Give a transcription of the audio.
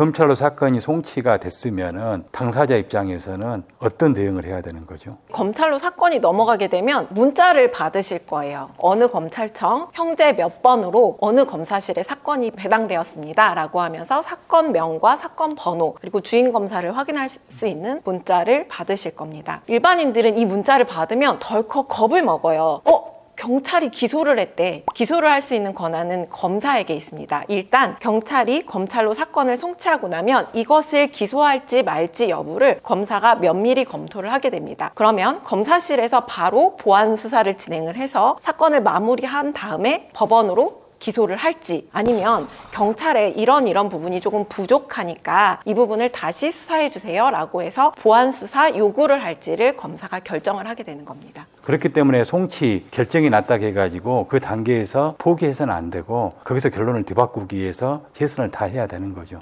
검찰로 사건이 송치가 됐으면은 당사자 입장에서는 어떤 대응을 해야 되는 거죠? 검찰로 사건이 넘어가게 되면 문자를 받으실 거예요. 어느 검찰청 형제 몇 번으로 어느 검사실에 사건이 배당되었습니다. 라고 하면서 사건명과 사건 번호 그리고 주인 검사를 확인할 수 있는 문자를 받으실 겁니다. 일반인들은 이 문자를 받으면 덜컥 겁을 먹어요. 어? 경찰이 기소를 했대. 기소를 할 수 있는 권한은 검사에게 있습니다. 일단 경찰이 검찰로 사건을 송치하고 나면 이것을 기소할지 말지 여부를 검사가 면밀히 검토를 하게 됩니다. 그러면 검사실에서 바로 보안 수사를 진행을 해서 사건을 마무리한 다음에 법원으로 기소를 할지 아니면 경찰에 이런 이런 부분이 조금 부족하니까 이 부분을 다시 수사해 주세요라고 해서 보안 수사 요구를 할지를 검사가 결정을 하게 되는 겁니다. 그렇기 때문에 송치 결정이 났다 해가지고 그 단계에서 포기해서는 안 되고 거기서 결론을 뒤바꾸기 위해서 최선을 다해야 되는 거죠.